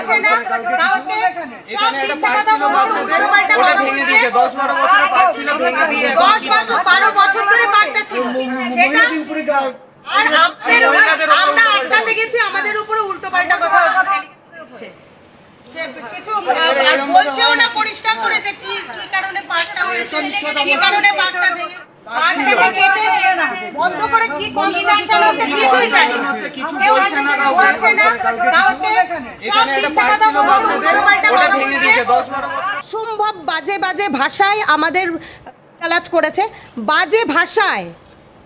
বলছে না? কাউকে সব মিথ্যা কথা বলছে, উল্টোপাল্টা কথা বলছে। দিয়েছে। দশ বারো বছরের ছিল ভেঙে দিয়ে এখন দশ বছর বারো বছর ধরে পার্কটা ছিল। সেটা আর আপনাদের আমরা আটকাতে গেছি আমাদের উপরে উল্টো কথা বলছে। সে কিছু বলছেও না পরিষ্কার করে যে কি কি কারণে পার্কটা হয়েছে কি কারণে কেটে বন্ধ করে কি কনস্ট্রাকশন হচ্ছে কিছুই জানি না। কেউ বলছে না কাউকে। বলছে না কাউকে সব এখানে একটা মিথ্যা পার্ক কথা বলছে। ওটা ভেঙে দিয়েছে দশ বারো বছর। বাজে বাজে ভাষায় আমাদের গালাজ করেছে। বাজে ভাষায়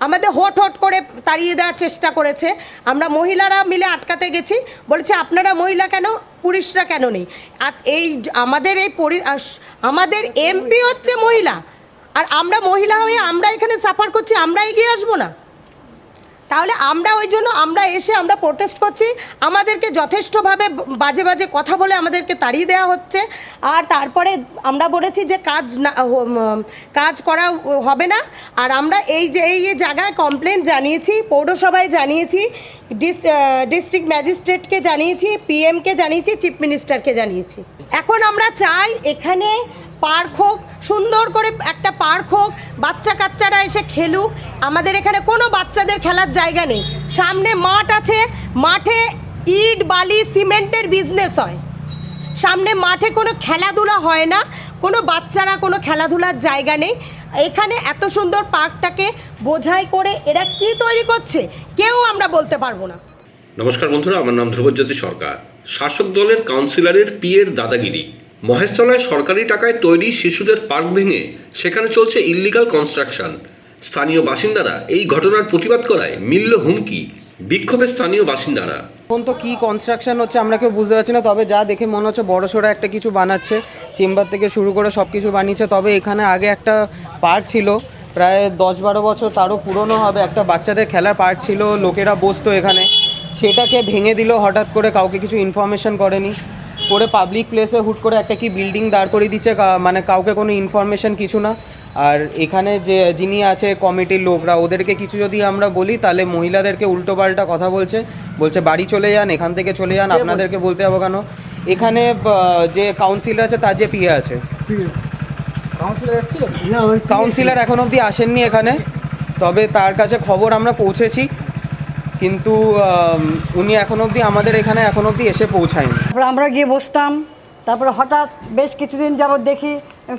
আমাদের হোট হোট করে তাড়িয়ে দেওয়ার চেষ্টা করেছে। আমরা মহিলারা মিলে আটকাতে গেছি। বলেছে আপনারা মহিলা কেন? পুরুষরা কেন নেই? আর এই আমাদের এই পরি আমাদের এমপি হচ্ছে মহিলা। আর আমরা মহিলা হয়ে আমরা এখানে সাফার করছি, আমরা এগিয়ে আসব না। তাহলে আমরা ওই জন্য আমরা এসে আমরা প্রোটেস্ট করছি। আমাদেরকে যথেষ্টভাবে বাজে বাজে কথা বলে আমাদেরকে তাড়িয়ে দেওয়া হচ্ছে। আর তারপরে আমরা বলেছি যে কাজ না কাজ করা হবে না। আর আমরা এই যে, এই জায়গায় কমপ্লেন জানিয়েছি, পৌরসভায় জানিয়েছি ডিস্ট্রিক্ট ম্যাজিস্ট্রেটকে জানিয়েছি পিএমকে জানিয়েছি চিফ মিনিস্টারকে জানিয়েছি। এখন আমরা চাই এখানে পার্ক হোক, সুন্দর করে একটা পার্ক হোক, বাচ্চা কাচ্চারা এসে খেলুক। আমাদের এখানে কোনো বাচ্চাদের খেলার জায়গা নেই। সামনে মাঠ আছে, মাঠে ইট, বালি, সিমেন্টের বিজনেস হয়। সামনে মাঠে কোনো খেলাধুলা হয় না, কোনো বাচ্চারা কোনো খেলাধুলার জায়গা নেই। এখানে এত সুন্দর পার্কটাকে বোঝাই করে এরা কি তৈরি করছে, কেউ আমরা বলতে পারব না। নমস্কার বন্ধুরা, আমার নাম ধ্রুবজ্যোতি সরকার। শাসক দলের কাউন্সিলরের পিয়ের দাদাগিরি। মহেশতলায় সরকারি টাকায় তৈরি শিশুদের পার্ক ভেঙে সেখানে চলছে ইল্লিগাল কনস্ট্রাকশন স্থানীয় বাসিন্দারা এই ঘটনার প্রতিবাদ করায় মিলল হুমকি। বিক্ষোভে স্থানীয় বাসিন্দারা। এখন তো কি কনস্ট্রাকশন হচ্ছে আমরা কেউ বুঝতে পারছি না, তবে যা দেখে মনে হচ্ছে বড় সড়ো একটা কিছু বানাচ্ছে। চেম্বার থেকে শুরু করে সব কিছু বানিয়েছে, তবে এখানে আগে একটা পার্ক ছিল, প্রায় দশ বারো বছর তারও পুরনো হবে। একটা বাচ্চাদের খেলার পার্ক ছিল, লোকেরা বসতো এখানে। সেটাকে ভেঙে দিল হঠাৎ করে কাউকে কিছু ইনফরমেশন করেনি। করে পাবলিক প্লেসে হুট করে একটা কি বিল্ডিং দাঁড় করিয়ে দিচ্ছে কা- মানে কাউকে কোনো ইনফরমেশন কিছু না। আর এখানে যে যিনি আছে কমিটির লোকরা ওদেরকে কিছু যদি আমরা বলি তাহলে মহিলাদেরকে উল্টোপাল্টা কথা বলছে। বলছে বাড়ি চলে যান এখান থেকে চলে যান আপনাদেরকে বলতে হবে কেন? এখানে যে কাউন্সিলর আছে তার যে পিএ আছে। কাউন্সিলর এখন অবধি আসেননি এখানে। তবে তার কাছে খবর আমরা পৌঁছেছি। কিন্তু উনি এখন অবধি আমাদের এখানে এখন অবধি এসে পৌঁছায়নি। তারপরে আমরা গিয়ে বসতাম তারপরে হঠাৎ বেশ কিছুদিন যাবৎ দেখি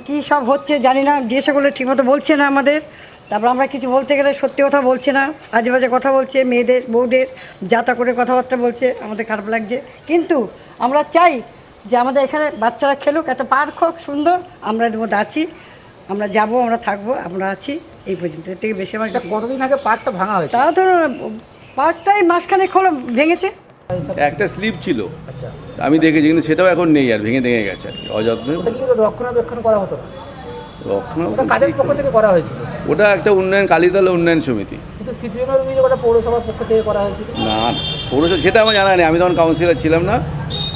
কি সব হচ্ছে জানি না জিজ্ঞাসা করলে ঠিকমতো বলছে না আমাদের। তারপর আমরা কিছু বলতে গেলে সত্যি কথা বলছে না আজে বাজে কথা বলছে মেয়েদের বউদের যাতা করে কথাবার্তা বলছে আমাদের খারাপ লাগছে। কিন্তু আমরা চাই যে আমাদের এখানে বাচ্চারা খেলুক একটা পার্ক হোক সুন্দর আমরা এর মধ্যে আছি আমরা যাব আমরা থাকব আমরা আছি এই পর্যন্ত। এর থেকে বেশি আমার কতদিন আগে পার্কটা ভাঙা হয়েছে? তাও ধরো পার্কটাই মাঝখানে খোলা ভেঙেছে? একটা স্লিপ ছিল। আমি দেখেছি কিন্তু সেটাও এখন নেই আর ভেঙে ভেঙে গেছে আর কি অযত্নে। ওটা রক্ষণাবেক্ষণ করা হতো? ওটা রক্ষণাবেক্ষণ কাদের ঠিক পক্ষ করে। থেকে করা হয়েছিল? ওটা একটা উন্নয়ন কালীতলা উন্নয়ন সমিতি। না পৌরসভা সেটা আমার জানা নেই। আমি তখন কাউন্সিলর ছিলাম না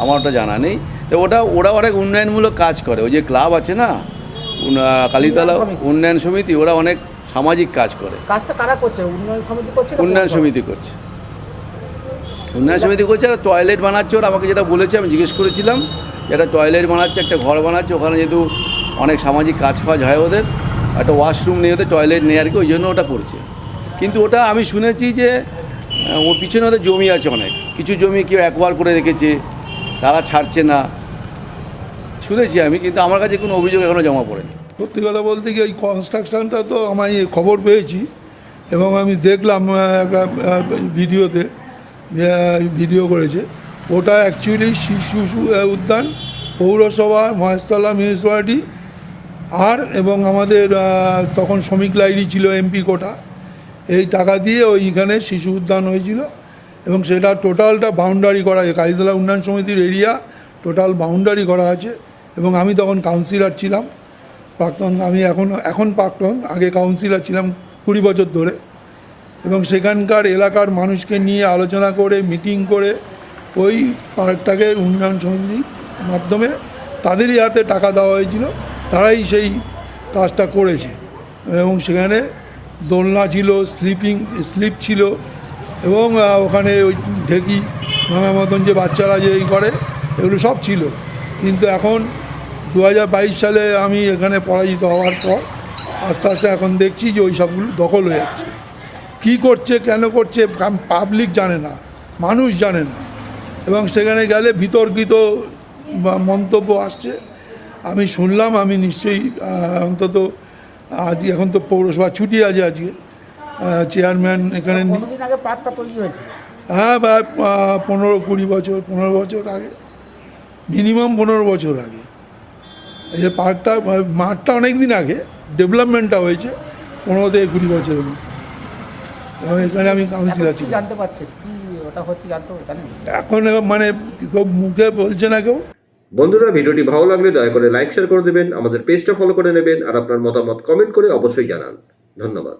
আমার ওটা জানা নেই। তো ওটা ওরা অনেক উন্নয়নমূলক কাজ করে। ওই যে ক্লাব আছে না কালীতলা উন্নয়ন সমিতি ওরা অনেক সামাজিক কাজ করে। কাজটা কারা করছে? উন্নয়ন সমিতি করছে উন্নয়ন সমিতি করছে। উন্নয়ন সমিতি করছে আর টয়লেট বানাচ্ছে ওরা। আমাকে যেটা বলেছে আমি জিজ্ঞেস করেছিলাম একটা টয়লেট বানাচ্ছে একটা ঘর বানাচ্ছে ওখানে যেহেতু অনেক সামাজিক কাজ ফাজ হয় ওদের একটা ওয়াশরুম নেই ওদের টয়লেট নেই আর কি ওই জন্য ওটা করছে। কিন্তু ওটা আমি শুনেছি যে ওর পিছনে ওদের জমি আছে অনেক। কিছু জমি কেউ একবার করে রেখেছে তারা ছাড়ছে না। শুনেছি আমি কিন্তু আমার কাছে কোনো অভিযোগ এখনও জমা পড়েনি। সত্যি কথা বলতে কি ওই কনস্ট্রাকশনটা তো আমি খবর পেয়েছি এবং আমি দেখলাম একটা ভিডিওতে ভিডিও করেছে। ওটা অ্যাকচুয়ালি শিশু উদ্যান, পৌরসভা, মহেশতলা মিউনিসিপ্যালিটি আর এবং আমাদের তখন শ্রমিক লাইব্রেরি ছিল এমপি কোটা। এই টাকা দিয়ে ওইখানে শিশু উদ্যান হয়েছিল এবং সেটা টোটালটা বাউন্ডারি করা আছে কালীতলা উন্নয়ন সমিতির এরিয়া টোটাল বাউন্ডারি করা আছে এবং আমি তখন কাউন্সিলর ছিলাম। প্রাক্তন, আমি এখন এখন প্রাক্তন, আগে কাউন্সিলর ছিলাম কুড়ি বছর ধরে। এবং সেখানকার এলাকার মানুষকে নিয়ে আলোচনা করে মিটিং করে, ওই পার্কটাকে উন্নয়ন সমিতির মাধ্যমে তাদেরই হাতে টাকা দেওয়া হয়েছিল। তারাই সেই কাজটা করেছে। এবং সেখানে দোলনা ছিল স্লিপিং স্লিপ ছিল এবং ওখানে ওই ঢেকি ভাঙার মতন যে বাচ্চারা যে করে, এগুলো সব ছিল। কিন্তু এখন দু হাজার বাইশ সালে আমি এখানে পরাজিত হওয়ার পর আস্তে আস্তে এখন দেখছি যে ওই সবগুলো দখল হয়ে যাচ্ছে। কী করছে কেন করছে পাবলিক জানে না মানুষ জানে না। এবং সেখানে গেলে বিতর্কিত মন্তব্য আসছে। আমি শুনলাম আমি নিশ্চয়ই অন্তত আজ এখন তো পৌরসভা ছুটি আছে আজকে। চেয়ারম্যান এখানে হ্যাঁ বা পনেরো কুড়ি বছর পনেরো বছর আগে। মিনিমাম পনেরো বছর আগে। এই যে পার্কটা মাঠটা অনেক দিন আগে ডেভেলপমেন্টটা হয়েছে পনেরো থেকে কুড়ি বছরের মধ্যে এবং এখানে আমি কাউন্সিলার ছিলাম। জানতে কি ওটা হচ্ছে জানতে এখন মানে কেউ মুখে বলছে না কেউ। বন্ধুরা ভিডিওটি ভালো লাগলে দয়া করে লাইক শেয়ার করে দেবেন আমাদের পেজটা ফলো করে নেবেন আর আপনার মতামত কমেন্ট করে অবশ্যই জানান। ধন্যবাদ।